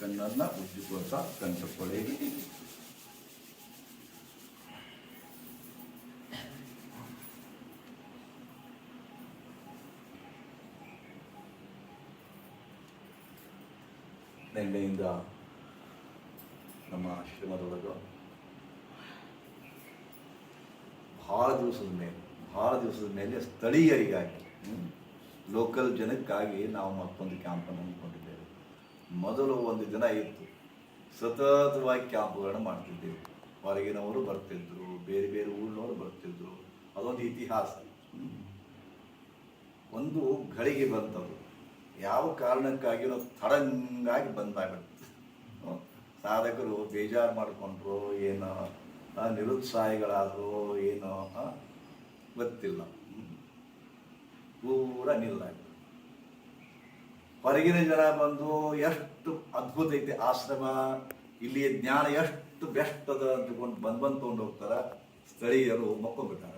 ಕಣ್ಣನ್ನ ಉಜ್ಜಿಕೊಳ್ತಾ ಕಣ್ ತಕ್ಕೊಳ್ಳಿ ನಿನ್ನೆಯಿಂದ ನಮ್ಮ ಆಶ್ರಮದೊಳಗೆ ಭಾಳ ದಿವಸದ ಮೇಲೆ ಭಾಳ ದಿವಸದ ಮೇಲೆ ಸ್ಥಳೀಯರಿಗಾಗಿ ಲೋಕಲ್ ಜನಕ್ಕಾಗಿ ನಾವು ಮತ್ತೊಂದು ಕ್ಯಾಂಪನ್ನು ಹಮ್ಮಿಕೊಂಡಿದ್ದೇವೆ ಮೊದಲು ಒಂದು ದಿನ ಇತ್ತು. ಸತತವಾಗಿ ಕ್ಯಾಂಪ್ಗಳನ್ನು ಮಾಡ್ತಿದ್ದೆವು. ಹೊರಗಿನವರು ಬರ್ತಿದ್ರು, ಬೇರೆ ಬೇರೆ ಊರಿನವರು ಬರ್ತಿದ್ರು. ಅದೊಂದು ಇತಿಹಾಸ. ಒಂದು ಗಳಿಗೆ ಬಂತವರು ಯಾವ ಕಾರಣಕ್ಕಾಗಿರೋ ತಡಂಗಾಗಿ ಬಂದಾಗುತ್ತೆ. ಸಾಧಕರು ಬೇಜಾರು ಮಾಡಿಕೊಂಡ್ರು, ಏನೋ ನಿರುತ್ಸಾಹಿಗಳಾದರೂ ಏನೋ ಗೊತ್ತಿಲ್ಲ. ಪೂರ ನಿಲ್ಲಾಯ್ತು ಹೊರಗಿನ ಜನ ಬಂದು ಎಷ್ಟು ಅದ್ಭುತ ಐತಿ ಆಶ್ರಮ ಇಲ್ಲಿ ಜ್ಞಾನ ಎಷ್ಟು ಬೆಸ್ಟ್ ಅದ ಅಂತಕೊಂಡು ಬಂದ್ ಬಂದು ತಗೊಂಡು ಹೋಗ್ತಾರ. ಸ್ಥಳೀಯರು ಮಕ್ಕೊಂಡ್ಬಿಟ್ಟಾರ.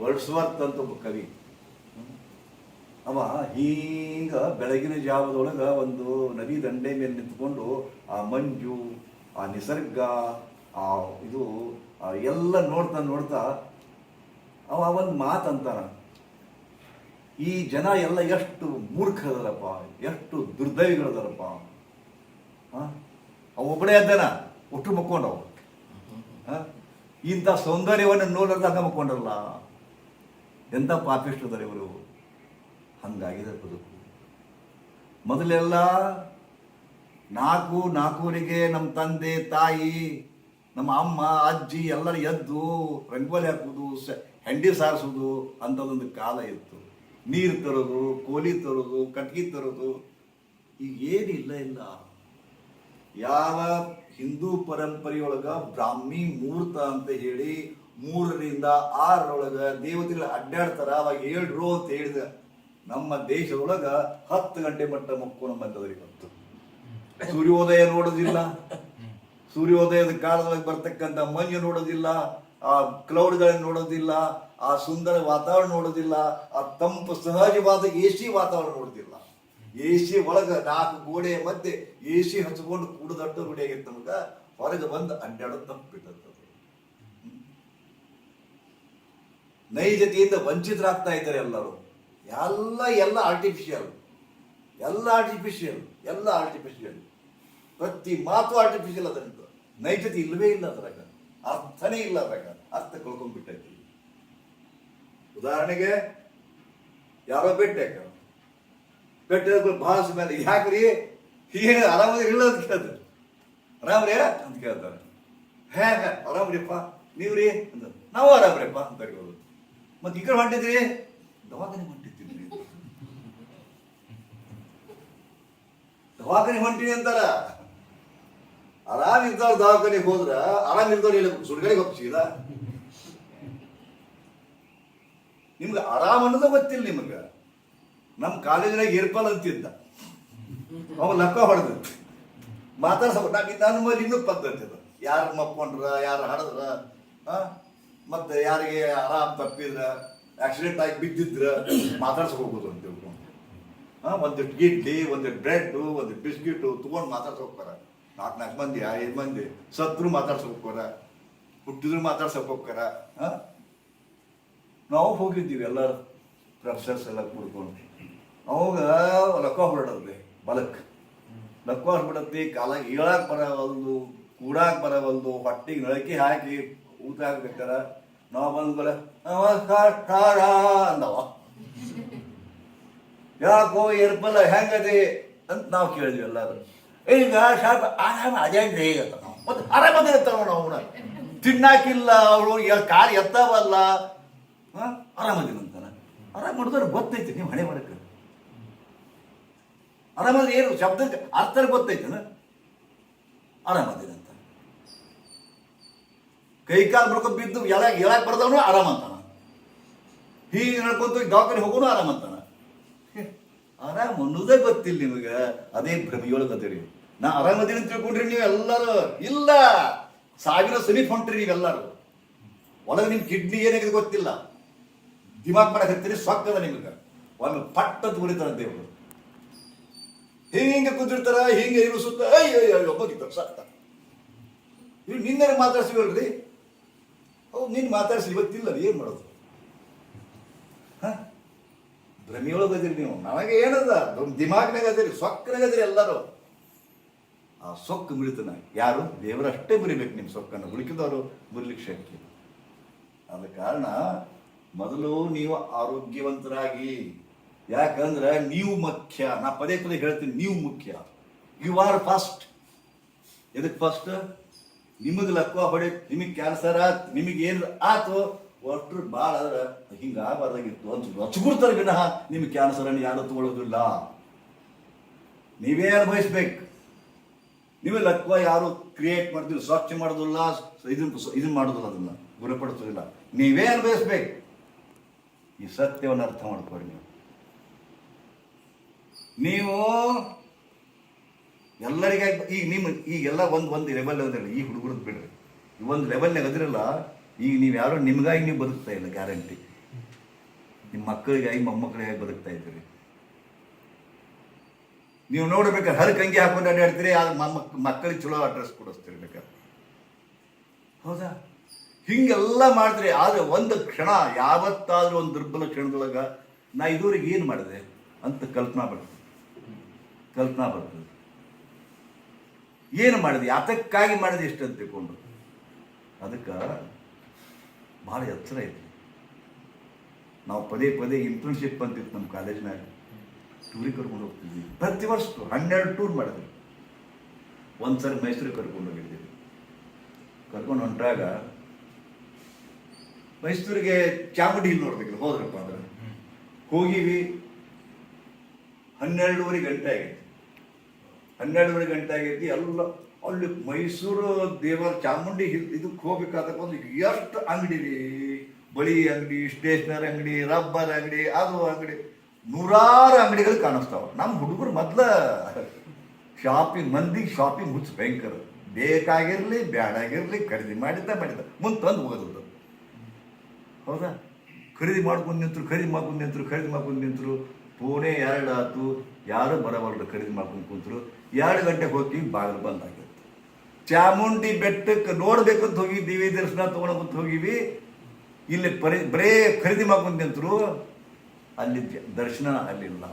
ವರ್ಡ್ಸ್ವರ್ತ್ ಅಂತ ಒಬ್ಬ ಕವಿ. ಅವ ಹೀಗ ಬೆಳಗಿನ ಜಾವದೊಳಗ ಒಂದು ನದಿ ದಂಡೆ ಮೇಲೆ ನಿಂತ್ಕೊಂಡು ಆ ಮಂಜು, ಆ ನಿಸರ್ಗ, ಆ ಇದು ಎಲ್ಲ ನೋಡ್ತಾ ನೋಡ್ತಾ ಅವ ಒಂದು ಮಾತಂತಾನ ಈ ಜನ ಎಲ್ಲ ಎಷ್ಟು ಮೂರ್ಖರದರಪ್ಪ, ಎಷ್ಟು ದುರ್ದೈವಿಗಳದರಪ್ಪ? ಅವ ಒಬ್ಬನೇ ಒಟ್ಟು ಮಕ್ಕೊಂಡವ? ಇಂಥ ಸೌಂದರ್ಯವನ್ನು ನೋಡಲಾರ್ದಾಗ ಮಕ್ಕೊಂಡಲ್ಲ. ಎಂಥ ಪಾಪಿಷ್ಟದರ ಇವರು. ಹಂಗಾಗಿದೆ ಬದುಕು. ಮೊದಲೆಲ್ಲ ನಾಲ್ಕು ನಾಲ್ಕೂರಿಗೆ ನಮ್ಮ ತಂದೆ, ತಾಯಿ, ನಮ್ಮ ಅಮ್ಮ, ಅಜ್ಜಿ ಎಲ್ಲರೂ ಎದ್ದು ರಂಗೋಲಿ ಹಾಕುವುದು ಹೆಂಡಿ ಸಾರಿಸೋದು ಅಂಥದ್ದೊಂದು ಕಾಲ ಇತ್ತು. ನೀರು ತರೋದು, ಕೋಲಿ ತರೋದು, ಕಟ್ಗಿ ತರೋದು, ಈಗ ಏನಿಲ್ಲ ಇಲ್ಲ ಯಾವ ಹಿಂದೂ ಪರಂಪರೆಯೊಳಗ ಬ್ರಾಹ್ಮಿ ಮುಹೂರ್ತ ಅಂತ ಹೇಳಿ ಮೂರರಿಂದ ಆರರೊಳಗ ದೇವತೆಗಳು ಅಡ್ಡಾಡ್ತಾರ, ಅವಾಗ ಹೇಳ್ರು ಅಂತ ಹೇಳಿದ. ನಮ್ಮ ದೇಶದೊಳಗ ಹತ್ತು ಗಂಟೆ ಮಟ್ಟ ಮಕ್ಕಳು ಬಂದದ್ರಿ ಇವತ್ತು ಸೂರ್ಯೋದಯ ನೋಡೋದಿಲ್ಲ. ಸೂರ್ಯೋದಯದ ಕಾಲದೊಳಗೆ ಬರ್ತಕ್ಕಂಥ ಮಂಜು ನೋಡೋದಿಲ್ಲ. ಆ ಕ್ಲೌಡ್ಗಳನ್ನ ನೋಡೋದಿಲ್ಲ, ಆ ಸುಂದರ ವಾತಾವರಣ ನೋಡೋದಿಲ್ಲ, ಆ ತಂಪು ಸಹಜವಾದ ಎ ಸಿ ವಾತಾವರಣ ನೋಡೋದಿಲ್ಲ. ಎ ಸಿ ಒಳಗ ನಾಲ್ಕು ಗೋಡೆಯ ಮಧ್ಯೆ ಎ ಸಿ ಹಚ್ಕೊಂಡು ಕೂಡದಟ್ಟು ರೂಢಿಯಾಗಿತ್ತು ನಮ್ಗೆ. ಹೊರಗೆ ಬಂದು ಅಡ್ಡಾಡೋದು ತಪ್ಪಿಬಿಟ್ಟದ್ದು ನೈಜತೆಯಿಂದ ವಂಚಿತರಾಗ್ತಾ ಇದ್ದಾರೆ ಎಲ್ಲರೂ. ಎಲ್ಲ ಎಲ್ಲ ಆರ್ಟಿಫಿಷಿಯಲ್ ಎಲ್ಲ ಆರ್ಟಿಫಿಷಿಯಲ್ ಎಲ್ಲ ಆರ್ಟಿಫಿಷಿಯಲ್ ಪ್ರತಿ ಮಾತು ಆರ್ಟಿಫಿಷಿಯಲ್ ಅದಂತ ನೈಜತೆ ಇಲ್ಲವೇ ಇಲ್ಲ ಅದ್ರಾಗ. ಅರ್ಥನೇ ಇಲ್ಲ ಅದಾಗ ಅರ್ಥ ಕಳ್ಕೊಂಡ್ಬಿಟ್ಟೈತಿ. ಉದಾಹರಣೆಗೆ, ಯಾರೋ ಬೆಟ್ಟ ಬೆಟ್ಟ ಭಾಳ ಮೇಲೆ, ಯಾಕ್ರಿ? ಏನು ಆರಾಮ ಇಲ್ಲ ಅಂತ ಕೇಳ್ತಾರೆ. ಆರಾಮ್ರಿ ಅಂತ ಕೇಳ್ತಾರೆ. ಹೇ ಹೇ, ಆರಾಮ್ರಿಪ್ಪ. ನೀವ್ರಿ? ಅಂತ ನಾವು ಆರಾಮ್ರಿಪ್ಪ ಅಂತ ಕೇಳೋದು ಮತ್ತೆ ಈ ಕಡೆ ಹೊಂಟಿದ್ರಿ? ದವಾಖಾನೆ ಹೊಂಟಿದ್ದೀನಿ ದವಾಖಾನೆ ಹೊಂಟಿನಿ ಅಂತಾರ. ಆರಾಮ್ ಇದ್ದವ್ರ ದವಾಖಾನೆಗೆ ಹೋದ್ರ ಆರಾಮ್ ಇದ್ದವ್ರು ಇಲ್ಲ ಸುಡ್ಗಡೆಗೆ ಹೋಗ್ತೀರ ನಿಮ್ಗೆ ಆರಾಮ್ ಅನ್ನೋದು ಗೊತ್ತಿಲ್ಲ ನಿಮ್ಗೆ. ನಮ್ಮ ಕಾಲೇಜಿನಾಗ ಏರ್ಪಲ್ ಅಂತಿದ್ದ. ಅವ ಲಕ್ಕ ಹೊಡೆದ. ಮಾತಾಡ್ಸಬೇಕು ನಾನು ಮೇಲೆ ಇನ್ನೂ ಪದ್ಧತಿ ಅದ. ಯಾರು ಮಕ್ಕೊಂಡ್ರ, ಯಾರು ಹಡದ್ರ ಮತ್ತೆ ಯಾರಿಗೆ ಆರಾಮ್ ತಪ್ಪಿದ್ರ ಆಕ್ಸಿಡೆಂಟ್ ಆಗಿ ಬಿದ್ದಿದ್ರ ಮಾತಾಡ್ಸೋಗ್ಬೋದು ಹೋಗೋದು ಅಂತ ಹೇಳ್ಕೊಂಡು ಒಂದಿಟ್ಟು ಒಂದಿಷ್ಟು ಇಡ್ಲಿ, ಒಂದಿಷ್ಟು ಬ್ರೆಡ್ ಒಂದಿಷ್ಟು ಬಿಸ್ಕಿಟು ತೊಗೊಂಡು ಮಾತಾಡ್ಸೋಗ್ತಾರೆ ನಾಲ್ಕು ನಾಲ್ಕು ಮಂದಿ ಐದು ಮಂದಿ. ಸತ್ರು ಮಾತಾಡ್ಸೋಕ್ಕೋರ ಹುಟ್ಟಿದ್ರು ಮಾತಾಡ್ಸಕ್ ಹಾಂ? ನಾವು ಹೋಗಿದ್ದೀವಿ ಎಲ್ಲರೂ. ಪ್ರೊಫೆಸರ್ಸ್ ಎಲ್ಲ ಕೂಡ್ಕೊಂಡು. ಅವಾಗ ಲಕ್ಕ ಹೊರಡದ್ರಿ ಬಲಕ್. ಲಕ್ಕ ಹೊರಬಿಡತ್ತಿ ಕಾಲಾಗ ಹೇಳಕ್ ಬರವಲ್ದು, ಕೂಡಾಕ್ ಬರವಲ್ದು, ಹೊಟ್ಟಿಗೆ ನಳಕಿ ಹಾಕಿ ಊಟ ಹಾಕ್ಬೇಕಾರ. ನಾವು ಬಂದ್ಮೇಲೆ ನಮಸ್ಕಾರ ಅಂದವ. ಯಾಕೋ ಏರ್ಪಲ್ಲ ಹೆಂಗದೆ ಅಂತ ನಾವು ಕೇಳಿದ್ವಿ ಎಲ್ಲರೂ. ಈಗ ಸ್ವಲ್ಪ ಆರಾಮ, ಅದೇ ನಾವು ಮತ್ತೆ ಆರಾಮದೇ ಇರ್ತಾವ ಅವನ. ತಿನ್ನಾಕಿಲ್ಲ ಅವಳು ಕಾರ್ ಎತ್ತಾವಲ್ಲ. ಹಾಂ? ಆರಾಮದಿನ ಅಂತಾನ ಆರಾಮ ಮಾಡಿದ್ರೆ ಗೊತ್ತೈತಿ, ನೀವು ಹಣೆ ಮಾಡಕ್ಕೆ. ಆರಾಮದ ಏನು, ಶಬ್ದಕ್ಕೆ ಅರ್ಥ ಗೊತ್ತೈತೆ ಆರಾಮದಿನ ಅಂತ. ಕೈ ಕಾಲು ಬಿದ್ದು ಎಲ್ಲ ಎಲ್ಲ ಬರ್ದವನು ಆರಾಮ ಅಂತಾನ. ಹೀಗೆ ನಡ್ಕೊಂತ ದವಾಖಾನೆ ಹೋಗೋನು ಆರಾಮ ಅಂತಾನ. ಆರಾಮ್ ಅನ್ನೋದೇ ಗೊತ್ತಿಲ್ಲ ನಿಮಗೆ. ಅದೇ ಭ್ರಮೆಯೊಳಗೆ ಅದೇರಿ ನಾ ಆರಾಮದಿನ ತಿಳ್ಕೊಂಡ್ರಿ ನೀವು ಎಲ್ಲರೂ. ಇಲ್ಲ, ಸಾವಿರ ಸಮೀಪ ಹೊಂಟ್ರಿ ನೀವೆಲ್ಲರೂ. ಒಳಗೆ ನಿಮ್ಮ ಕಿಡ್ನಿ ಏನಾಗಿದೆ ಗೊತ್ತಿಲ್ಲ. ದಿಮಾಗ್ ಮಾಡಕ್ ಹತ್ತಿರಿ ಸೊಕ್ಕದ ನಿಮಗೆ. ಒಂದು ಪಟ್ಟ ಅಂತ ಉರಿತಾರ ದೇವರು. ಹಿಂಗೆ ಕುಂತಿರ್ತಾರ ಹಿಂಗೆ ಇರು ಸುತ್ತ. ಅಯ್ಯೋ ಅಯ್ಯೋ ಸಾಕ್ತ. ಸತ್ತ ಇವ್ ನಿನ್ನೆ ಮಾತಾಡ್ಸಿವಲ್ರಿ ಹೌದು, ನಿನ್ನ ಮಾತಾಡ್ಸಿ ಇವತ್ತಿಲ್ಲ, ಏನ್ ಮಾಡೋದು ಹ? ಭ್ರಮೆಯೊಳಗೆ ಅದಿರಿ ನೀವು. ನನಗೆ ಏನದ? ದಿಮಾಗ್ನಾಗ ಅದಿರಿ ಸೊಕ್ಕನಾಗ ಅದಿರಿ ಎಲ್ಲರೂ. ಆ ಸೊಕ್ಕು ಮಿಳಿತನ ಯಾರು? ದೇವರಷ್ಟೇ ಮುರಿಬೇಕು ನಿಮ್ಮ ಸೊಕ್ಕನ್ನು. ಉಳಿಕಿದವರು ಮುರಿಲಿಕ್ಕೆ ಶಕ್ತಿ. ಆದ ಕಾರಣ ಮೊದಲು ನೀವು ಆರೋಗ್ಯವಂತರಾಗಿ. ಯಾಕಂದ್ರೆ ನೀವು ಮುಖ್ಯ. ನಾ ಪದೇ ಪದೇ ಹೇಳ್ತೀನಿ, ನೀವು ಮುಖ್ಯ. ಯು ಆರ್ ಫಸ್ಟ್ ಎದಕ್ಕೆ ಫಸ್ಟ್ ನಿಮಗೆ ಲಕ್ವಾ ಹೊಡೆ ನಿಮಗೆ ಕ್ಯಾನ್ಸರ್ ಆತ್ ನಿಮಗೆ ಏನು ಆತು ಒಟ್ರು ಭಾಳ ಆದ್ರೆ ಹಿಂಗೆ ಆಗಬಾರ್ದಾಗಿತ್ತು ಅಂತ ರಚ್ಬಿಡ್ತಾರೆ ವಿನಃ ನಿಮ್ಮ ಕ್ಯಾನ್ಸರನ್ನು ಯಾರು ತಗೊಳ್ಳೋದಿಲ್ಲ ನೀವೇ ಅನುಭವಿಸ್ಬೇಕು ನೀವೇ ಲಕ್ವ ಯಾರು ಕ್ರಿಯೇಟ್ ಮಾಡ್ತಿಲ್ಲ ಸ್ವಚ್ಛ ಮಾಡೋದಿಲ್ಲ ಇದನ್ನ ಇದನ್ನ ಮಾಡೋದಿಲ್ಲ ಅದನ್ನು. ಗುಣಪಡಿಸೋದಿಲ್ಲ. ನೀವೇ ಅನುಭವಿಸ್ಬೇಕು ಈ ಸತ್ಯವನ್ನು ಅರ್ಥ ಮಾಡ್ಕೊಳ್ಳಿ ನೀವು. ನೀವು ಎಲ್ಲರಿಗಾಗಿ ಈಗ ನಿಮ್ಮ ಈಗೆಲ್ಲ ಒಂದು ಒಂದು ಲೆವೆಲ್ ಅದಿರಲ್ಲ ಈ ಹುಡುಗರದ್ದು ಬಿಡ್ರಿ. ಈ ಒಂದು ಲೆವೆಲ್ನಾಗ ಅದಿರಲ್ಲ ಈಗ ನೀವು ಯಾರೋ ನಿಮಗಾಗಿ ನೀವು ಬದುಕ್ತಾ ಇಲ್ಲ ಗ್ಯಾರಂಟಿ ನಿಮ್ಮ ಮಕ್ಕಳಿಗಾಗಿ, ಮೊಮ್ಮಕ್ಕಳಿಗಾಗಿ ಬದುಕ್ತಾ ಇದ್ದೀರಿ. ನೀವು ನೋಡ್ಬೇಕಾದ್ರೆ ಹರ ಕಂಗಿ ಹಾಕೊಂಡು ಅಡ್ಡಾಡ್ತೀರಿ ಆದ್ರೆ ಮಕ್ಕಳಿಗೆ ಚಲೋ ಅಡ್ರೆಸ್ ಕೊಡಿಸ್ತೀರಿ ಬೇಕಾದ್ರೆ. ಹೌದಾ? ಹಿಂಗೆಲ್ಲ ಮಾಡಿದ್ರಿ, ಆದ್ರೆ ಒಂದು ಕ್ಷಣ, ಯಾವತ್ತಾದ್ರೂ ಒಂದು ದುರ್ಬಲ ಕ್ಷಣದೊಳಗ ನಾ ಇದುವರೆಗೆ ಏನು ಮಾಡಿದೆ ಅಂತ ಕಲ್ಪನಾ ಬರ್ತದೆ. ಕಲ್ಪನಾ ಬರ್ತದೆ. ಏನು ಮಾಡಿದೆ? ಯಾತಕ್ಕಾಗಿ ಮಾಡಿದೆ ಎಷ್ಟಂತ ತಿಳ್ಕೊಂಡು. ಅದಕ್ಕೆ ಭಾಳ ಎಚ್ಚರ ಐತಿ. ನಾವು ಪದೇ ಪದೇ ಇಂಟರ್ನ್ಶಿಪ್ ಅಂತಿತ್ತು ನಮ್ಮ ಕಾಲೇಜ್ನಾಗ ಟೂರಿಗೆ ಕರ್ಕೊಂಡು ಹೋಗ್ತಿದ್ವಿ. ಪ್ರತಿ ವರ್ಷ ಹನ್ನೆರಡು ಟೂರ್ ಮಾಡಿದ್ವಿ. ಒಂದ್ಸರಿ ಮೈಸೂರಿಗೆ ಕರ್ಕೊಂಡು ಹೋಗಿದ್ದೀವಿ ಕರ್ಕೊಂಡು ಹೊಂಟಾಗ ಮೈಸೂರಿಗೆ ಚಾಮುಂಡಿ ಇಲ್ಲಿ ನೋಡ್ಬೇಕಿಲ್ಲ ಹೋದ್ರಪ್ಪ ಅಂದ್ರೆ. ಹೋಗಿವಿ. ಹನ್ನೆರಡೂವರೆ ಗಂಟೆ ಆಗೈತಿ. ಹನ್ನೆರಡೂವರೆ ಗಂಟೆ ಆಗೈತಿ, ಎಲ್ಲ ಅಲ್ಲಿ ಮೈಸೂರು ದೇವರ ಚಾಮುಂಡಿ ಇದಕ್ಕೆ ಹೋಗ್ಬೇಕಾದ್ರೆ ಒಂದು ಎಷ್ಟು ಅಂಗಡಿ ರೀ. ಬಳಿ ಅಂಗಡಿ, ಸ್ಟೇಷನರಿ ಅಂಗಡಿ, ರಬ್ಬರ್ ಅಂಗಡಿ, ಅದು ಅಂಗಡಿ. ನೂರಾರು ಅಂಗಡಿಗಳು ಕಾಣಿಸ್ತಾವ. ನಮ್ಮ ಹುಡುಗರು ಮೊದ್ಲ ಶಾಪಿಂಗ್ ಮಂದಿಗೆ ಶಾಪಿಂಗ್ ಹುಚ್ಚು ಭಯಂಕರ. ಬೇಕಾಗಿರಲಿ, ಬ್ಯಾಡಾಗಿರ್ಲಿ, ಖರೀದಿ ಮಾಡಿದ್ದ ಮಾಡಿದ್ದ. ಮುಂದೆ ತಂದು ಹೋಗೋದು ಹೌದಾ? ಖರೀದಿ ಮಾಡ್ಕೊಂಡು ನಿಂತರು, ಖರೀದಿ ಮಾಡ್ಕೊಂಡು ನಿಂತರು, ಖರೀದಿ ಮಾಡ್ಕೊಂಡು ನಿಂತರು. ಪೂಣೆ ಎರಡು ಆತು ಯಾರು ಬರಬಾರ್ದು ಖರೀದಿ ಮಾಡ್ಕೊಂಡು ಕುಂತರು. ಎರಡು ಗಂಟೆಗೆ ಹೋಗ್ತೀವಿ ಬಾಗಿಲು ಆಗಿತ್ತು ಚಾಮುಂಡಿ ಬೆಟ್ಟಕ್ಕೆ ನೋಡ್ಬೇಕಂತ ಹೋಗಿದ್ದೀವಿ ದರ್ಶನ ತಗೊಳಕಂತ ಹೋಗಿವಿ ಇಲ್ಲಿ ಪರಿ, ಬರೇ ಖರೀದಿ ಮಾಡ್ಕೊಂಡು ನಿಂತರು. ಅಲ್ಲಿ ದರ್ಶನ ಅಲ್ಲಿಲ್ಲ.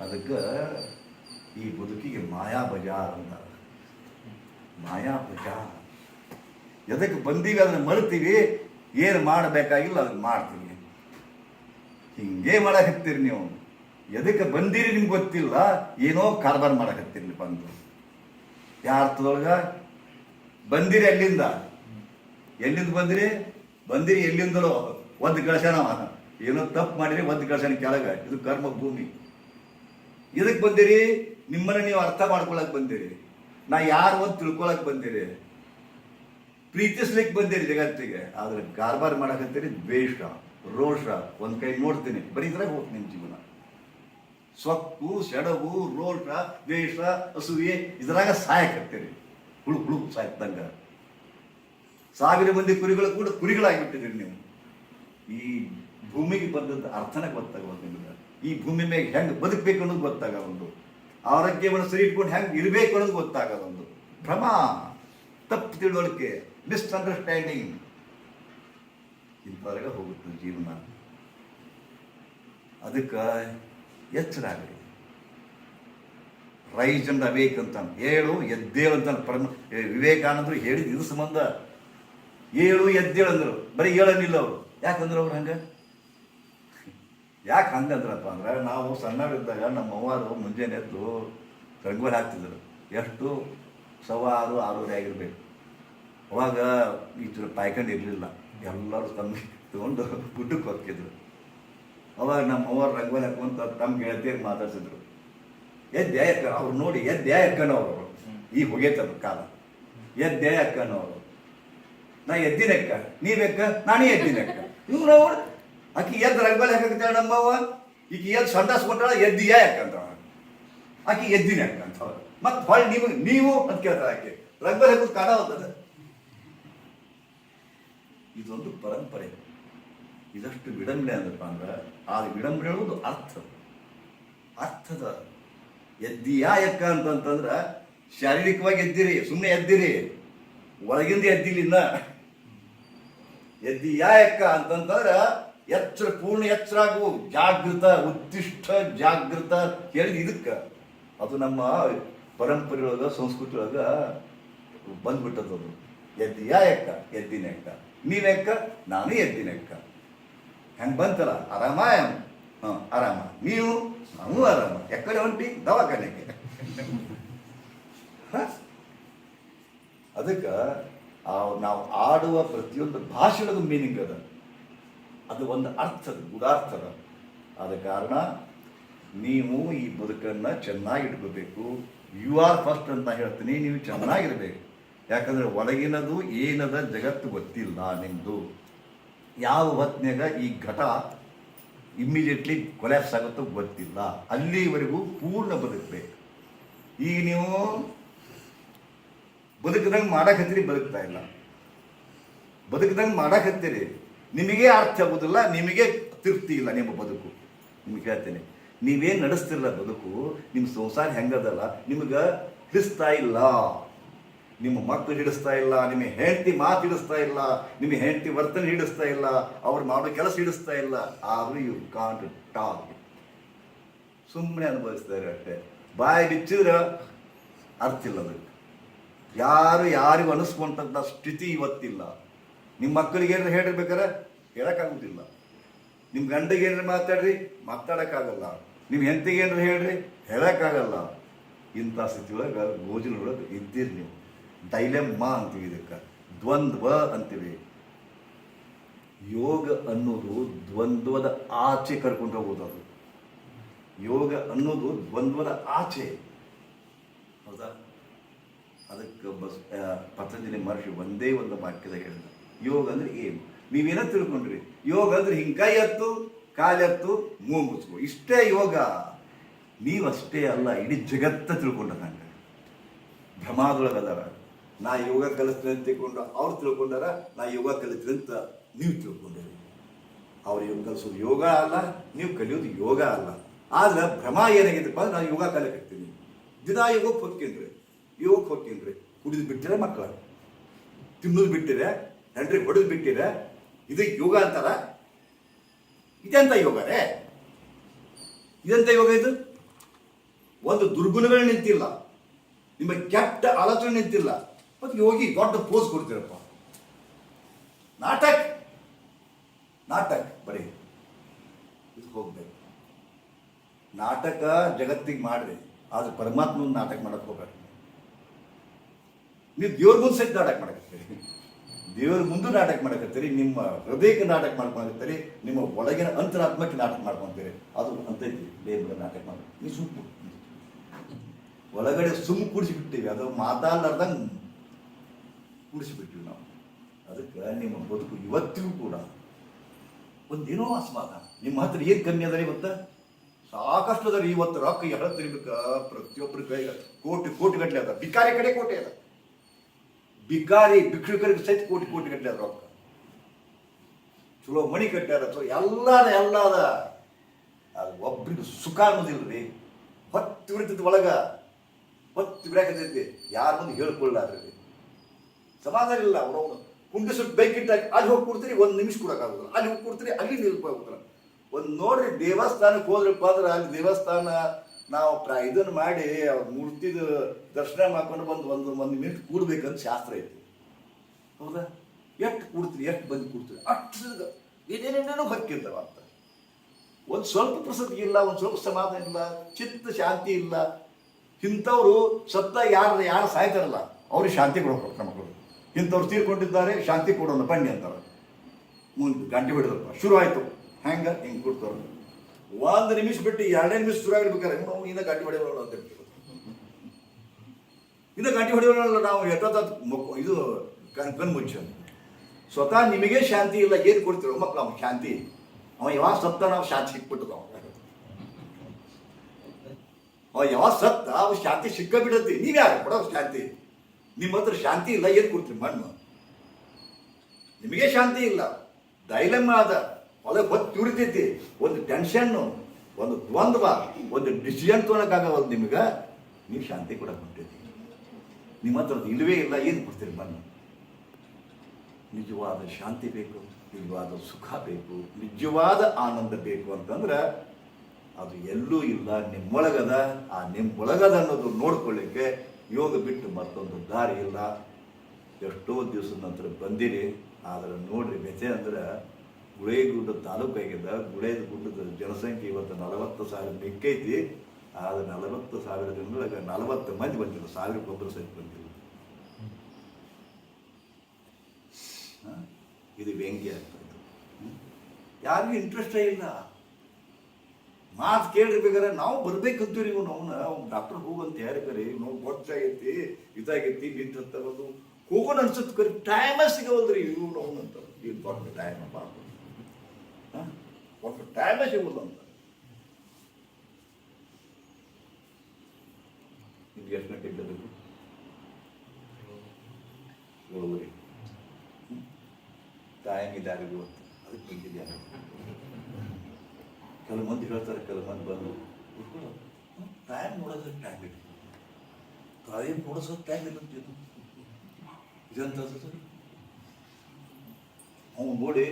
ಅದಕ್ಕೆ ಈ ಬದುಕಿಗೆ ಮಾಯಾ ಬಜಾರ್ ಅಂತ ಮಾಯಾ ಬಜಾರ್. ಎದಕ್ಕೆ ಬಂದೀವಿ, ಅದನ್ನ ಮರ್ತೀವಿ. ಏನು ಮಾಡಬೇಕಾಗಿಲ್ಲ, ಅದನ್ನ ಮಾಡ್ತೀವಿ. ಹಿಂಗೆ ಮಾಡಕತ್ತೀರಿ ನೀವು. ಎದಕ್ಕೆ ಬಂದಿರಿ ನಿಮ್ಗೆ ಗೊತ್ತಿಲ್ಲ. ಏನೋ ಕಾರ್ಬಾರ್ ಮಾಡಕತ್ತೀರಿ ಬಂದು. ಯಾರ್ಥದೊಳಗ ಬಂದಿರಿ ಅಲ್ಲಿಂದ. ಎಲ್ಲಿಂದ ಬಂದಿರಿ? ಬಂದಿರಿ ಎಲ್ಲಿಂದಲೋ. ಒಂದು ಗಳಸನವ ಏನೋ ತಪ್ಪು ಮಾಡಿರಿ, ಒಂದು ಗಳಸನ ಕೆಳಗ. ಇದು ಕರ್ಮ ಭೂಮಿ. ಇದಕ್ಕೆ ಬಂದಿರಿ? ನಿಮ್ಮನ್ನ ನೀವು ಅರ್ಥ ಮಾಡ್ಕೊಳಕ್ ಬಂದಿರಿ. ನಾ ಯಾರು ಅಂತ ತಿಳ್ಕೊಳಕ್ ಬಂದಿರಿ. ಪ್ರೀತಿಸ್ಲಿಕ್ಕೆ ಬಂದಿರಿ ಜಗತ್ತಿಗೆ. ಆದ್ರೆ ಕಾರ್ಬಾರ್ ಮಾಡಕತ್ತೀರಿ ದ್ವೇಷ, ರೋಷ. ಒಂದ್ ಕೈ ನೋಡ್ತೀನಿ. ಬರೀ ಹೋಗ್ತೀನಿ ಹೋಗ್ತು ನಿಮ್ ಜೀವನ. ಸೊಕ್ಕು ಸೆಡವು ರೋಟ ದ್ವೇಷ, ಅಸೂಯೆ, ಇದ್ರಾಗ ಸಾಯಕತ್ತೀರಿ ಹುಳು ಹುಳು ಸಾಯ್ತಂಗ. ಸಾವಿರ ಮಂದಿ ಕುರಿಗಳು ಕೂಡ ಕುರಿಗಳಾಗಿಬಿಟ್ಟಿದ್ದೀರಿ ನೀವು. ಈ ಭೂಮಿಗೆ ಬಂದದ್ದು ಅರ್ಥನ ಗೊತ್ತಾಗಲ್ಲ ನಿಮ್ಗೆ. ಈ ಭೂಮಿ ಮೇಲೆ ಹೆಂಗೆ ಬದುಕಬೇಕು ಅನ್ನೋದು ಗೊತ್ತಾಗ ಒಂದು ಆರೋಗ್ಯವನ್ನು ಸರಿ ಇಟ್ಕೊಂಡು ಹೆಂಗೆ ಇರಬೇಕು ಅನ್ನೋದು ಗೊತ್ತಾಗಲ್ಲ ಒಂದು ಭ್ರಮ, ತಪ್ಪು ತಿಳುವಳಿಕೆ ಮಿಸ್ಅಂಡರ್ಸ್ಟ್ಯಾಂಡಿಂಗ್ ಇಂಥವರೆಗೆ ಹೋಗುತ್ತೆ ಜೀವನ. ಅದಕ್ಕೆ ಎಚ್ಚರ ಆಗಲಿ ರೈಸ್ ಅಂಡ್ ಅವೇಕ್ ಅಂತ ಏಳು ಎದ್ದೇಳು ಅಂತ ಪರಮ ವಿವೇಕಾನಂದರು ಹೇಳಿದ ಇದು ಸಂಬಂಧ. ಏಳು ಎದ್ದೇಳು ಅಂದರು, ಬರೀ ಏಳನ್ನಿಲ್ಲ ಅವರು. ಯಾಕಂದ್ರೆ ಅವ್ರು ಹಂಗೆ? ಯಾಕೆ ಹಂಗಂದ್ರಪ್ಪ ಅಂದ್ರೆ, ನಾವು ಸಣ್ಣವರಿದ್ದಾಗ ನಮ್ಮ ಅವ್ವಾರು ಮುಂಜಾನೆ ಎದ್ದು ರಂಗೋಲಿ ಹಾಕ್ತಿದ್ರು. ಎಷ್ಟು? ಸವಾ ಆರು ಆರೂವರೆ ಆಗಿರ್ಬೇಕು. ಅವಾಗ ಈ ಪಾಯ್ಕೊಂಡು ಇರಲಿಲ್ಲ. ಎಲ್ಲರೂ ತಮ್ಮ ತಗೊಂಡು ಗುಡ್ಡಕ್ಕೆ ಹೋಗ್ತಿದ್ರು. ಅವಾಗ ನಮ್ಮ ಅವ್ವರು ರಂಗೋಲಿ ಹಾಕುವಂತ ತಮ್ಮ ಗೆಳತಿಯರು ಮಾತಾಡ್ಸಿದ್ರು. ಎದ್ದೇಯಕ್ಕ ಅವ್ರು ನೋಡಿ ಎದ್ದೇ ಅಕ್ಕನ ಅವರು. ಈಗ ಹೋಗೈತದ ಕಾಲ. ಎದ್ದೇಯಕ್ಕನೋ ಅವರು. ನಾ ಎದ್ದಿನಕ್ಕ? ನೀವೆಕ್ಕ? ನಾನೇ ಎದ್ದಿನಕ್ಕ? ಇವ್ರು ಅವ್ರು. ಆಕಿ ಎದ್ದು ರಂಗೋಲಿ ನಮ್ಮ ನಮ್ಮವ್ವ ಈಗ ಎದ್ದು ಸಂಡಾಸ್ ಕೊಟ್ಟಾಳ ಎದ್ದಿಯ ಯಾಕಂತ ಆಕಿ ಎದ್ದಿನ ಅಂತ ಮತ್ತೆ ಹೊಳ್ ನೀವು ನೀವು ಅಂತ ಕೇಳ್ತಾರೆ ಆಕೆ. ರಂಗೋಲಿ ಹಾಕೋದು ಕಾಣ ಇದೊಂದು ಪರಂಪರೆ. ಇದಷ್ಟು ವಿಡಂಬನೆ ಅಂದ್ರಪ್ಪ ಅಂದ್ರೆ ಆ ವಿಡಂಬನೆ ಅನ್ನೋದು ಅರ್ಥ. ಅರ್ಥದ ಎದ್ದಿಯಾ ಎಕ್ಕ ಅಂತಂತಂದ್ರೆ ಶಾರೀರಿಕವಾಗಿ ಎದ್ದಿರಿ ಸುಮ್ಮನೆ ಎದ್ದಿರಿ, ಒಳಗಿಂದ ಎದ್ದಿಲ್ಲ ಇನ್ನ. ಎದ್ದಿಯಾ ಎಕ್ಕ ಅಂತಂತಂದ್ರೆ ಎಚ್ಚರ, ಪೂರ್ಣ ಎಚ್ಚರ ಆಗು, ಜಾಗೃತ, ಉದ್ದಿಷ್ಟ, ಜಾಗೃತ ಹೇಳಿದ ಇದಕ್ಕ. ಅದು ನಮ್ಮ ಪರಂಪರೆ ಒಳಗ ಸಂಸ್ಕೃತಿ ಒಳಗ ಬಂದ್ಬಿಟ್ಟದದು ಎದ್ದಿಯಾ ಎಕ್ಕ, ಎದ್ದಿನ ಎಕ್ಕ. ನೀನೆಕ್ಕ ನಾನು ಎದ್ದಿನ ಎಕ್ಕ. ಹೆಂಗ್ ಬಂತಲ್ಲ? ಆರಾಮ ಹಾಂ ಆರಾಮ ನೀವು ನಾವು ಆರಾಮ ಎಕ್ಕಡೆ ಹೊಂಟಿ ದವಾಖಾನೆಗೆ? ಅದಕ್ಕೆ ನಾವು ಆಡುವ ಪ್ರತಿಯೊಂದು ಭಾಷೆಗೂ ಮೀನಿಂಗ್ ಅದ. ಅದು ಒಂದು ಅರ್ಥದ ಗುಡಾರ್ಥದ ಆದ ಕಾರಣ ನೀವು ಈ ಬದುಕನ್ನು ಚೆನ್ನಾಗಿ ಇಟ್ಕೋಬೇಕು ಯು ಆರ್ ಫಸ್ಟ್ ಅಂತ ಹೇಳ್ತೀನಿ, ನೀವು ಚೆನ್ನಾಗಿರ್ಬೇಕು. ಯಾಕಂದ್ರೆ ಒಳಗಿನದು ಏನದ ಜಗತ್ತು ಗೊತ್ತಿಲ್ಲ ನಿಮ್ಮದು ಯಾವ ಹೊತ್ತಿನಾಗ ಈ ಘಟ ಇಮ್ಮಿಡಿಯೇಟ್ಲಿ ಕೊಲ್ಯಾಪ್ಸ್ ಆಗುತ್ತೋ ಗೊತ್ತಿಲ್ಲ. ಅಲ್ಲಿವರೆಗೂ ಪೂರ್ಣ ಬದುಕಬೇಕು. ಈಗ ನೀವು ಬದುಕದಂಗೆ ಮಾಡಕತ್ತೀರಿ ಬದುಕ್ತಾ ಇಲ್ಲ. ಬದುಕದಂಗೆ ಮಾಡಕತ್ತೀರಿ ನಿಮಗೆ ಅರ್ಥ ಆಗೋದಿಲ್ಲ, ನಿಮಗೆ ತೃಪ್ತಿ ಇಲ್ಲ ನಿಮ್ಮ ಬದುಕು. ನಿಮ್ಗೆ ಹೇಳ್ತೇನೆ, ನೀವೇನು ನಡೆಸ್ತಿರಲ್ಲ ಬದುಕು ನಿಮ್ಮ ಸಂಸಾರ ಹೆಂಗದಲ್ಲ, ನಿಮಗೆ ಹಿಡಿಸ್ತಾ ಇಲ್ಲ. ನಿಮ್ಮ ಮಕ್ಕಳು ಹಿಡಿಸ್ತಾ ಇಲ್ಲ, ನಿಮ್ಮ ಹೆಂಡತಿ ಮಾತು ಹಿಡಿಸ್ತಾ ಇಲ್ಲ, ನಿಮ್ಮ ಹೆಂಡತಿ ವರ್ತನೆ ಹಿಡಿಸ್ತಾ ಇಲ್ಲ, ಅವ್ರು ಮಾಡೋ ಕೆಲಸ ಹಿಡಿಸ್ತಾ ಇಲ್ಲ. ಆದರೂ ಯು ಕಾಂಟ್ ಟಾಕ್ ಸುಮ್ಮನೆ ಅನುಭವಿಸ್ತಾರೆ ಅಷ್ಟೇ. ಬಾಯಿ ಬಿಚ್ಚಿದ್ರೆ ಅರ್ಥ ಇಲ್ಲ ಅದಕ್ಕೆ. ಯಾರು ಯಾರಿಗೂ ಅನಿಸ್ಕೊಂಡಂಥ ಸ್ಥಿತಿ ಇವತ್ತಿಲ್ಲ. ನಿಮ್ಮ ಮಕ್ಕಳಿಗೆ ಏನಾರು ಹೇಳಿರ್ಬೇಕಾರೆ ಹೇಳಕ್ಕಾಗೋದಿಲ್ಲ. ನಿಮ್ಮ ಗಂಡಿಗೆ ಏನಾರು ಮಾತಾಡ್ರಿ, ಮಾತಾಡೋಕ್ಕಾಗಲ್ಲ. ನಿಮ್ಮ ಹೆಂಡತಿಗೆ ಏನಾರು ಹೇಳ್ರಿ, ಹೇಳಕ್ಕಾಗಲ್ಲ. ಇಂಥ ಸ್ಥಿತಿ ಒಳಗೆ ಗೋಜಿನೊಳಗೆ ಇದ್ದೀರಿ ನೀವು. ಡೈಲೆಮ್ಮ ಅಂತೀವಿ ಇದಕ್ಕೆ. ದ್ವಂದ್ವ ಅಂತೀವಿ. ಯೋಗ ಅನ್ನೋದು ದ್ವಂದ್ವದ ಆಚೆ ಕರ್ಕೊಂಡು ಹೋಗೋದು ಅದು. ಯೋಗ ಅನ್ನೋದು ದ್ವಂದ್ವದ ಆಚೆ. ಹೌದಾ? ಅದಕ್ಕೆ ಬಸ್ ಪತಂಜಲಿ ಮಹರ್ಷಿ ಒಂದೇ ಒಂದು ವಾಕ್ಯದ ಹೇಳಿದ. ಯೋಗ ಅಂದ್ರೆ ಏನು? ನೀವೇನ ತಿಳ್ಕೊಂಡ್ರಿ? ಯೋಗ ಅಂದ್ರೆ ಹಿಂಗ್ ಕೈ ಎತ್ತು ಕಾಲೆತ್ತು ಮೂಗು ಮುಚ್ಕೋ. ಇಷ್ಟೇ ಯೋಗ. ನೀವಷ್ಟೇ ಅಲ್ಲ, ಇಡೀ ಜಗತ್ತ ತಿಳ್ಕೊಂಡ ನಂಗೆ ಭ್ರಮಾದೊಳಗೆ ಅದಾರ ನಾ ಯೋಗ ಕಲಿಸ್ತೀನಿ ಅಂತ ತಿಳ್ಕೊಂಡು ಅವ್ರು ತಿಳ್ಕೊಂಡಾರ, ನಾ ಯೋಗ ಕಲಿತೀನಿ ಅಂತ ನೀವು ತಿಳ್ಕೊಂಡಿರಿ. ಅವ್ರು ಯೋಗ ಕಲಿಸೋದು ಯೋಗ ಅಲ್ಲ, ನೀವು ಕಲಿಯೋದು ಯೋಗ ಅಲ್ಲ. ಆದ್ರೆ ಭ್ರಮ ಏನಾಗಿದ್ದಪ್ಪ ಅಂದ್ರೆ ನಾನು ಯೋಗ ಕಲಿಕತ್ತೀನಿ ದಿನ ಯೋಗಕ್ಕೆ ಹೋಗ್ತೀನ್ರಿ ಯೋಗಕ್ಕೆ ಹೋಗ್ತೀನ್ರಿ ಕುಡಿದು ಬಿಟ್ಟಿರ ಮಕ್ಕಳ ತಿನ್ನೋದು ಬಿಟ್ಟಿರೆ? ಹೆಂಡ್ರಿಗೆ ಹೊಡೆದು ಬಿಟ್ಟಿರ? ಇದು ಯೋಗ ಅಂತಾರ? ಇದೆಂತ ಯೋಗ ರೇ? ಇದೆಂತ ಯೋಗ ಇದು? ಒಂದು ದುರ್ಗುಣಗಳು ನಿಂತಿಲ್ಲ. ನಿಮ್ಮ ಕೆಟ್ಟ ಆಲೋಚನೆ ನಿಂತಿಲ್ಲ. ಮತ್ತೆ ಯೋಗಿ ದೊಡ್ಡ ಪೋಸ್ ಕೊಡ್ತೀರಪ್ಪ. ನಾಟಕ. ನಾಟಕ, ಬರೀ. ಇದಕ್ಕೆ ಹೋಗ್ಬೇಕು. ನಾಟಕ ಜಗತ್ತಿಗೆ ಮಾಡ್ರಿ, ಆದ್ರೆ ಪರಮಾತ್ಮ ನಾಟಕ ಮಾಡಕ್ ಹೋಗ್ಬೇಕು ನೀವು ದೇವ್ರ ಮುಂದೆ ಸಹಿತ ನಾಟಕ ಮಾಡಕತ್ತೀರಿ. ದೇವ್ರ ಮುಂದೆ ನಾಟಕ ಮಾಡಕತ್ತೀರಿ, ನಿಮ್ಮ ಹೃದಯಕ್ಕೆ ನಾಟಕ ಮಾಡ್ಕೊಳಕತ್ತೀರಿ ನಿಮ್ಮ ಒಳಗಿನ ಅಂತರಾತ್ಮಕ್ಕೆ ನಾಟಕ ಮಾಡ್ಕೊಂತೀರಿ. ಅದು ಅಂತೈತಿ ದೇವ್ರ ನಾಟಕ ಮಾಡಿ ನೀವು ಸುಮ್ಮ ಒಳಗಡೆ ಸುಮ್ಮ ಕೂಡಿಸಿಬಿಟ್ಟಿವಿ ಅದು ಮಾತಾಡ್ಲಾರ್ದಂಗೆ ಕೂಡಿಸಿಬಿಟ್ಟಿವಿ ನಾವು. ಅದಕ್ಕೆ ನಿಮ್ಮ ಬದುಕು ಇವತ್ತಿಗೂ ಕೂಡ ಒಂದೇನೋ ಅಸಮಾಧಾನ. ನಿಮ್ಮ ಹತ್ರ ಏನು ಕಮ್ಮಿ ಅದ ಇವತ್ತು? ಸಾಕಷ್ಟು ಅದ ರೀ ಇವತ್ತು ರೊಕ್ಕ ಎಳ ತಿರ್ಬೇಕ ಪ್ರತಿಯೊಬ್ಬರ ಕೈಗ ಕೋಟಿ ಕೋಟಿ ಗಟ್ಟಲೆ ಅದ. ಬಿಕಾರಿ ಕಡೆ ಕೋಟಿ ಅದ. ಬಿಕಾರಿ ಭಿಕ್ಷುಕರಿಗೆ ಸಹಿತ ಕೋಟಿ ಕೋಟಿ ಕಟ್ಟ್ಯಾರ ರೊಕ್ಕ. ಚಲೋ ಮಣಿ ಕಟ್ಟ್ಯಾರ, ಚಲೋ ಎಲ್ಲಾದ ಎಲ್ಲಾದ. ಅದು ಒಬ್ರಿಗೆ ಸುಖ ಅನ್ನೋದಿಲ್ಲ ರೀ ಹೊತ್ತು ಬಿಡ್ತೈತಿ ಒಳಗ. ಹೊತ್ತು ಬಿಡಾಕತೈತಿ ಯಾರು ಮುಂದೆ ಹೇಳ್ಕೊಳ್ಳಾರ್ರಿ ಸಮಾಧಾನ ಇಲ್ಲ ಅವ್ರು ಕುಂಡಿಸ್ಬಿಟ್ಟು ಬೈಕಿಟ್ಟಾಕಿ ಅಲ್ಲಿ ಹೋಗಿ ಕೊಡ್ತೀರಿ, ಒಂದು ನಿಮಿಷ ಕೊಡೋಕ್ಕಾಗೋದಿಲ್ಲ. ಅಲ್ಲಿ ಹೋಗಿ ಕೊಡ್ತೀರಿ, ಅಲ್ಲಿ ನಿಲ್ಕೋಗ್ತಾರೆ ಒಂದು ನೋಡ್ರಿ, ದೇವಸ್ಥಾನಕ್ಕೆ ಹೋದ್ರಪ್ಪ ಅಂದ್ರೆ ಅಲ್ಲಿ ದೇವಸ್ಥಾನ ನಾವು ಪ್ರ ಇದನ್ನು ಮಾಡಿ ಅವ್ರ ಮೂರ್ತಿದ ದರ್ಶನ ಮಾಡ್ಕೊಂಡು ಬಂದು ಒಂದು ಒಂದು ಮಿನಿಟ್ ಕೂಡ್ಬೇಕಂತ ಶಾಸ್ತ್ರ ಐತಿ. ಹೌದಾ? ಎಷ್ಟು ಕೂಡ್ತೀರಿ, ಎಷ್ಟು ಬಂದು ಕೂಡ್ತೀರಿ? ಅಷ್ಟು ಏನೇನೇನೇನೋ ಹಕ್ಕಿರ್ತಾವ ಅಂತ. ಒಂದು ಸ್ವಲ್ಪ ಪ್ರಸಕ್ತಿ ಇಲ್ಲ, ಒಂದು ಸ್ವಲ್ಪ ಸಮಾಧಾನ ಇಲ್ಲ, ಚಿತ್ತ ಶಾಂತಿ ಇಲ್ಲ. ಇಂಥವ್ರು ಸತ್ತ ಯಾರು ಯಾರು ಸಾಯ್ತಾರಲ್ಲ, ಅವ್ರಿಗೆ ಶಾಂತಿ ಕೊಡ್ಬೇಕು ನಮಗಳು ಇಂಥವ್ರು ತೀರ್ಕೊಂಡಿದ್ದಾರೆ, ಶಾಂತಿ ಕೊಡೋಣ, ಬನ್ನಿ ಅಂತಾರೆ. ಮುಂದೆ ಗಂಟೆ ಬಿಡದಪ್ಪ. ಶುರು ಆಯಿತು. ಹೆಂಗೆ? ಹಿಂಗೆ ಕೊಡ್ತಾರೆ. ಒಂದು ನಿಮಿಷ ಬಿಟ್ಟು ಎರಡೇ ನಿಮಿಷ ಶುರು ಆಗಿರ್ಬೇಕಾರೆ ನಾವು ಇನ್ನ ಗಂಟೆ ಹೊಡೆಯೋಣ ಅಂತ ಹೇಳ್ತೀವಿ ಇನ್ನು ಗಂಟೆ ಹೊಡೆಯೋಣ ನಾವು ಎಷ್ಟೊತ್ತ ಇದು ಕಣ್ ಮುಚ್ಚ ಸ್ವತಃ ನಿಮಗೆ ಶಾಂತಿ ಇಲ್ಲ, ಏನು ಕೊಡ್ತೀರೋ ಮಕ್ಕಳು ಅವ್ನು ಶಾಂತಿ. ಅವ ಯಾವಾಗ ಸತ್ತ, ನಾವು ಶಾಂತಿ ಸಿಕ್ಬಿಟ್ಟದ ಅವ ಅವ ಯಾವಾಗ ಸತ್ತ ಅವ್ ಶಾಂತಿ ಸಿಕ್ಕ ಬಿಡತ್ತಿ ನೀವ್ಯಾರು ಕೊಡೋ ಶಾಂತಿ? ನಿಮ್ಮ ಹತ್ರ ಶಾಂತಿ ಇಲ್ಲ, ಏನು ಕೊಡ್ತೀರಿ ಮಣ್ಣು? ನಿಮಗೆ ಶಾಂತಿ ಇಲ್ಲ. ದೈಲಮ್ಮ ಅದ ಒಳಗೆ ಹೊತ್ತು ತುರಿತೈತಿ ಒಂದು ಟೆನ್ಷನ್ನು ಒಂದು ದ್ವಂದ್ವ, ಒಂದು ಡಿಸಿಷನ್ ತೊಗೊಳಕ್ಕಾಗವಲ್ಲ ನಿಮ್ಗೆ. ನೀವು ಶಾಂತಿ ಕೂಡ ಕೊಟ್ಟಿದ್ದೀರಿ ನಿಮ್ಮ ಹತ್ರ ಇಲ್ಲವೇ ಇಲ್ಲ, ಏನು ಕೊಡ್ತೀರಿ ಮಣ್ಣು? ನಿಜವಾದ ಶಾಂತಿ ಬೇಕು, ನಿಜವಾದ ಸುಖ ಬೇಕು, ನಿಜವಾದ ಆನಂದ ಬೇಕು ಅಂತಂದ್ರೆ ಅದು ಎಲ್ಲೂ ಇಲ್ಲ. ನಿಮ್ಮೊಳಗದ, ಆ ನಿಮ್ಮೊಳಗದ ಅನ್ನೋದು ನೋಡ್ಕೊಳ್ಳಿಕ್ಕೆ ಯೋಗ ಬಿಟ್ಟು ಮತ್ತೊಂದು ದಾರಿ ಇಲ್ಲ. ಎಷ್ಟೋ ದಿವಸದ ನಂತರ ಬಂದಿರಿ. ಆದರೆ ನೋಡ್ರಿ ವ್ಯಥೆ ಅಂದ್ರೆ ಗುಳೇಗುಡ್ಡ ತಾಲೂಕು ಆಗಿದ್ದ ಗುಳೇದ ಗುಡ್ಡದ ಜನಸಂಖ್ಯೆ ಇವತ್ತು ನಲವತ್ತು ಸಾವಿರ ಮಿಕ್ಕೈತಿ. ಆದ್ರೆ ನಲವತ್ತು ಸಾವಿರ ಜನರೊಳಗೆ ನಲವತ್ತು ಮಂದಿ ಬಂದಿಲ್ಲ ಸಾವಿರಕ್ಕೊಬ್ಬರು ಸಹಿತ ಬಂದಿಲ್ಲ? ಇದು ವ್ಯಂಗ್ಯ ಆಗ್ತದೆ ಯಾರಿಗೂ ಇಂಟ್ರೆಸ್ಟೇ ಇಲ್ಲ. ಮಾತು ಕೇಳಿರ್ಬೇಕಾದ್ರೆ ನಾವು ಬರ್ಬೇಕಂತೀವಿ ಅವನ ಅವ್ನ ಡಾಕ್ಟರ್ ಹೋಗಂತ ಬೇರೆ? ನೋವು ಗೊತ್ತಾಗೈತಿ ಇದಾಗೈತಿ ನಿಂತ ಬರೋದು ಹೋಗೋಣ ಅನ್ಸುತ್ತೆ ಕರಿ. ಟೈಮ ಸಿಗವಲ್ರಿ ಇವು ಅವನು ಅಂತ. ಇದು ದೊಡ್ಡ ಟೈಮ್ ಅಪ್ಪ ಒಟ್ಟು ಟೈಮ ಸಿಗೋದು ಅಂತ. ನಿಮ್ಗೆ ಎಷ್ಟು ಗಂಟೆ ಟೈಮ್ ಇವತ್ತು ಅದಕ್ಕೆ ಬಂದಿದ್ದಾರೆ ಕೆಲವು ಮಂದಿ ಹೇಳ್ತಾರೆ ಕೆಲವು ಮಂದಿ ಬಂದು ಟೈಮ್ ನೋಡೋದು ಟೈಮ್ ಇಲ್ಲ. ಟೈಮ್ ನೋಡೋದು ಟೈಮ್ ಇಲ್ಲ ಅಂತ ಇದು ಇದಂತ ಅವ್ನು ನೋಡಿ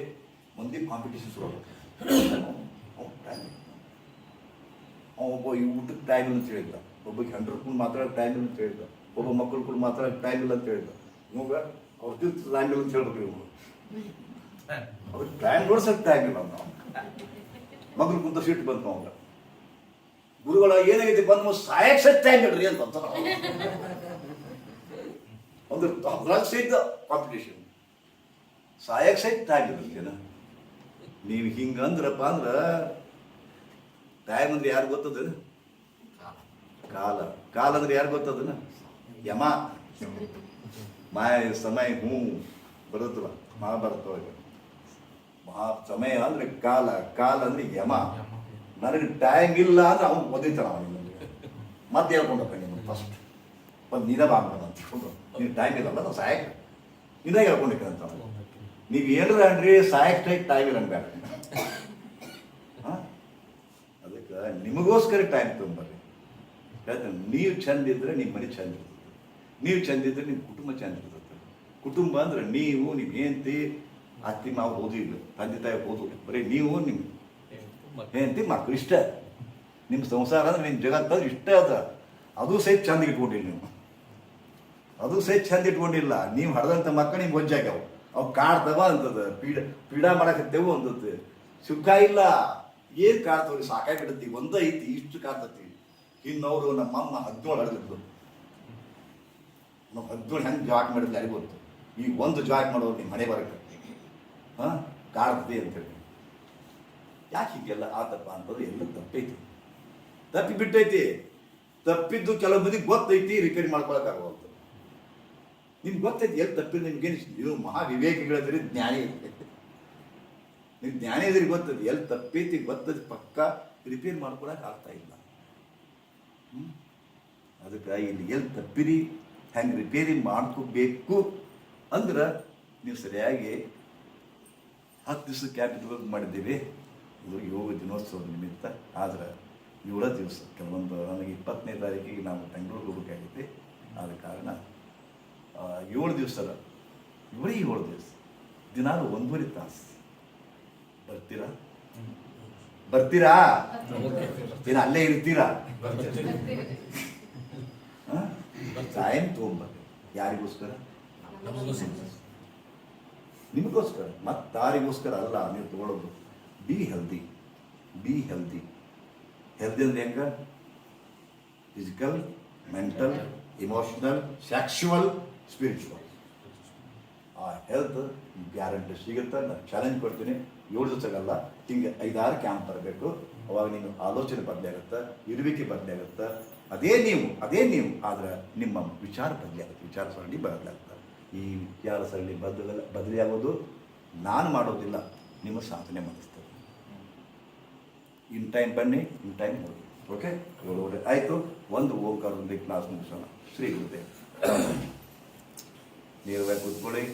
ಮಂದಿ ಕಾಂಪಿಟೇಷನ್ ಶುರು ಅವ್ನು ಟೈಮ್ ಅವ ಒಬ್ಬ ಈ ಊಟಕ್ಕೆ ಟೈಮ್ ಇಲ್ಲ ಅಂತ ಹೇಳಿದ್ದ. ಒಬ್ಬ ಹಂಡ್ರೆಡ್ ಕೂಡ ಮಾತಾಡೋಕೆ ಟೈಮ್ ಇಲ್ಲ ಅಂತ ಹೇಳಿದ್ದ. ಒಬ್ಬ ಮಕ್ಕಳು ಕೂಡ ಮಾತ್ರ ಟೈಮ್ ಇಲ್ಲ ಅಂತ ಹೇಳಿದ್ದ. ಇವಾಗ ಅವ್ರ ಟೈಮ್ ಇಲ್ಲ ಅಂತ ಹೇಳ್ಬೇಕು ಇವ್ರು. ಅವ್ರಿಗೆ ಟೈಮ್ ನೋಡ್ಸೋಕೆ ಟೈಮ್ ಇಲ್ಲ ನಾವು ಮಗನ ಕುಂತ ಸೀಟ್ ಬಂತು ಅವಾಗ ಗುರುಗಳ ಏನಾಗೈತಿ ಬಂದು ಸಾಯಕ್ ಸತ್ಯ ಬಿಡ್ರಿ ಅಂತ ಅವ್ರು. ಒಂದು ಅದ್ರಾಗ ಸಹಿತ ಕಾಂಪಿಟೇಷನ್ ಸಾಯಕ್ ಸಹಿತ ಆಗಿರ್ತೀನ ನೀವು ಹಿಂಗ ಅಂದ್ರಪ್ಪ ಅಂದ್ರ ಟೈಮ್ ಅಂದ್ರೆ ಯಾರು ಗೊತ್ತದ? ಕಾಲ. ಕಾಲ ಅಂದ್ರೆ ಯಾರು ಗೊತ್ತದನ? ಯಮ. ಮಾಯ ಸಮಯ ಹ್ಞೂ ಬರುತ್ತಲ್ಲ ಮಹಾಭಾರತ ಒಳಗೆ ಮಹಾ ಸಮಯ ಅಂದ್ರೆ ಕಾಲ ಕಾಲ ಅಂದ್ರೆ ಯಮ. ನನಗೆ ಟೈಮ್ ಇಲ್ಲ ಅಂದ್ರೆ ಅವ್ನು ಒದಿತಾನ ಅವನಿಗೆ ಮತ್ತೆ ಹೇಳ್ಕೊಂಡಪ್ಪ ನಿಮ್ಮನ್ನು ಫಸ್ಟ್ ಒಂದು ನೀನ ಬಾಗ್ಬೇಡ ಅಂತ ಹೇಳ್ಕೊಂಡು ನೀನು ಟೈಮ್ ಇಲ್ಲಲ್ಲ ನಾವು ಸಹಾಯಕ ನೀನೇ ಹೇಳ್ಕೊಂಡಿದ್ದೆ ಅಂತ ನೀವು ಏನಾರ ಅನ್ರಿ ಸಾಯಕ್ ಟೈಕ್ ಟೈಮ್ ಇಲ್ಲ ಬೇಡ ಅದಕ್ಕೆ ನಿಮಗೋಸ್ಕರ ಟೈಮ್ ತುಂಬರ್ರಿ ಹೇಳ್ತೇನೆ ನೀವು ಚಂದ ಇದ್ರೆ ನಿಮ್ಮ ಮನೆ ಚಂದ ಇರ್ತದೆ. ನೀವು ಚಂದಿದ್ರೆ ನಿಮ್ಮ ಕುಟುಂಬ ಚಂದ ಇರ್ತದೆ. ಕುಟುಂಬ ಅಂದ್ರೆ ನೀವು ನಿಮ್ಮ ಹೆಂಡತಿ ಅತ್ತಿ ಮಾವು ಓದು ಇಲ್ಲ ತಂದೆ ತಾಯಿ ಓದು ಬರೀ ನೀವು ನಿಮ್ಮ ಹೆಂಡತಿ ಮಕ್ಕಳು ಇಷ್ಟ. ನಿಮ್ಮ ಸಂಸಾರ ಅಂದ್ರೆ ನಿಮ್ಮ ಜಗತ್ತಂದ್ರೆ ಇಷ್ಟ ಅದ ಅದು ಸಹಿತ ಚಂದ ಇಟ್ಕೊಂಡಿಲ್ಲ ನೀವು. ಅದು ಸಹಿತ ಚಂದ ಇಟ್ಕೊಂಡಿಲ್ಲ. ನೀವು ಹಡ್ದಂಥ ಮಕ್ಕಳು ನಿಮ್ಗೆ ಹೊಜ್ಜಾಗ್ಯಾವ ಅವು ಕಾಡ್ತವ ಅಂತದ ಪೀಡ ಪೀಡಾ ಮಾಡಕತ್ತೇವು ಅಂತದ ಸುಖ ಇಲ್ಲ. ಏನ್ ಕಾಡ್ತವ್ರಿ? ಸಾಕಾಗಿಡತ್ತಿ ಒಂದ ಐತಿ ಇಷ್ಟು ಕಾಡ್ತತಿ ಇನ್ನವರು ನಮ್ಮಮ್ಮ ಹದಿನೇಳು ಹಡ್ದಿದ್ದು ನಮ್ಮ ಹದಿನೇಳು ಹೆಂಗೆ ಜಾಕ್ ಮಾಡಿದ್ರೆ ಯಾರಿಗೂ ಗೊತ್ತು? ಈ ಒಂದು ಜಾಕ್ ಮಾಡೋರು ನಿಮ್ಮ ಮನೆ ಬರಕ್ಕೆ. ಹಾ ಕಾಡ್ತದೆ ಅಂತೇಳಿ. ಯಾಕೆ ಹೀಗೆಲ್ಲ ಆತಪ್ಪ ಅಂತಂದ್ರೆ ಎಲ್ಲ ತಪ್ಪೈತಿ ತಪ್ಪಿ ಬಿಟ್ಟೈತಿ ತಪ್ಪಿದ್ದು ಕೆಲವು ಮಂದಿಗೆ ಗೊತ್ತೈತಿ ರಿಪೇರಿ ಮಾಡ್ಕೊಳಕ್ಕಾಗವಲ್ತು ನಿಮ್ಗೆ ಗೊತ್ತೈತಿ ಎಲ್ಲಿ ತಪ್ಪಿದ್ದು ನಿಮ್ಗೆ ನೀವು ಮಹಾ ವಿವೇಕಿಗಳಿದ್ರಿ ಜ್ಞಾನಿ. ನೀವು ಜ್ಞಾನಿ ಇದ್ರಿ ಗೊತ್ತದ ಎಲ್ಲಿ ತಪ್ಪೈತಿ ಗೊತ್ತದ ಪಕ್ಕ ರಿಪೇರಿ ಮಾಡ್ಕೊಳಕ್ ಆಗ್ತಾ ಇಲ್ಲ? ಅದಕ್ಕೆ ಇಲ್ಲಿ ಎಲ್ಲಿ ತಪ್ಪಿರಿ, ಹೆಂಗೆ ರಿಪೇರಿ ಮಾಡ್ಕೋಬೇಕು ಅಂದ್ರೆ ನೀವು ಸರಿಯಾಗಿ ಹತ್ತು ದಿವಸ ಕ್ಯಾಪಿಟಲ್ ಮಾಡಿದ್ದೀವಿ. ಇದು ಯೋಗ ದಿನೋತ್ಸವದ ನಿಮಿತ್ತ. ಆದರೆ ಏಳ ದಿವಸ ಕೆಲವೊಂದು ನನಗೆ ಇಪ್ಪತ್ತನೇ ತಾರೀಕಿಗೆ ನಾವು ಬೆಂಗಳೂರಿಗೆ ಹೋಗ್ಬೇಕಾಗೈತಿ ಆದ ಕಾರಣ ಏಳು ದಿವಸ ಇವರೇ ಏಳು ದಿವಸ. ದಿನಾಲು ಒಂದೂವರೆ ತಾಸು. ಬರ್ತೀರಾ? ಬರ್ತೀರಾ? ದಿನ ಅಲ್ಲೇ ಇರ್ತೀರಾ? ಟೈಮ್ ತೊಗೊಂಬರ್ರಿ ಯಾರಿಗೋಸ್ಕರ? ನಿಮಗೋಸ್ಕರ ಮತ್ತು ತಾರಿಗೋಸ್ಕರ ಅಲ್ಲ ನೀವು ತಗೊಳ್ಳೋದು be healthy be healthy healthy ಅಂದ್ರೆ ಹೆಂಗ? Physical mental emotional sexual spiritual ಆ ಹೆಲ್ತ್ ಗ್ಯಾರಂಟಿ ಸಿಗುತ್ತೆ? ನಾನು ಚಾಲೆಂಜ್ ಕೊಡ್ತೀನಿ. ಏಳು ದಿವಸಗಲ್ಲ ಹಿಂಗೆ ಐದಾರು ಕ್ಯಾಂಪ್ ಬರಬೇಕು. ಅವಾಗ ನೀನು ಆಲೋಚನೆ ಬದಲೇ ಆಗುತ್ತೆ? ಇರುವಿಕೆ ಬದಲೇ ಆಗುತ್ತೆ? ಅದೇ ನೀವು ಅದೇ ನೀವು ಆದ್ರೆ ನಿಮ್ಮ ವಿಚಾರ ಬದಲೇ ಆಗುತ್ತೆ. ವಿಚಾರ ಸರಣಿ ಬದಲಾಗುತ್ತೆ ಈ ವಿಚಾರ ಸರಣಿ ಬದಲ, ಬದಲಿಯಾಗೋದು ನಾನು ಮಾಡೋದಿಲ್ಲ, ನಿಮ್ಮ ಸಾಧನೆ ಮಾಡಿಸ್ತದೆ ಇನ್ ಟೈಮ್ ಬನ್ನಿ ಇನ್ ಟೈಮ್ ಹೋಗಿ. ಓಕೆ ಏಳುವರೆ ಆಯಿತು, ಒಂದು ಓಂಕಾರದೊಂದಿಗೆ ಕ್ಲಾಸ್ ಮುಗಿಸೋಣ. ಶ್ರೀ ಗುರುದೇವ್. ನೇರವಾಗಿ ಕೂತ್ಕೊಳ್ಳಿ.